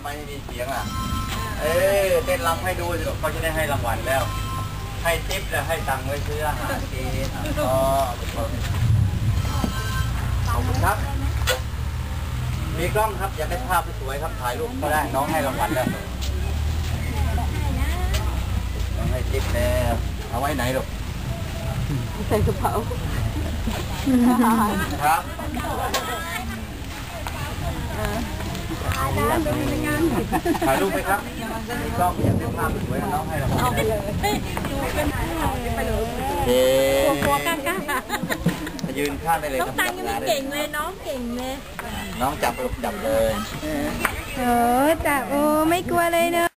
ไมไม่มีเสียงอะ เอ้ยเต้นรำให้ดูสิลูกเขาจะได้ให้รางวัลแล้ว ให้ทิปแล้วให้ตังค์ไว้ซื้ออาหารกินอะก็ขอบคุณครับ มีกล้องครับอยากได้ภาพสวยๆครับถ่ายรูปก็ได้น้องให้รางวัลแล้วน้องให้ทิปแล้วเอาไว้ไหนลูกใส่กระเป๋าครับ ถ่ายรูปไหมครับมีกล้องอยากได้ภาพสวยๆน้องให้รางวัลเอาไปเลยไปเลยเย้กลัวกล้ากล้ายืนข้างได้เลยน้คองรับตังยังไม่เก่งเลยน้องเก่งเลย น้องจับลูกจับเลยโอ้จับโอ้ไม่กลัวเลยเนอะ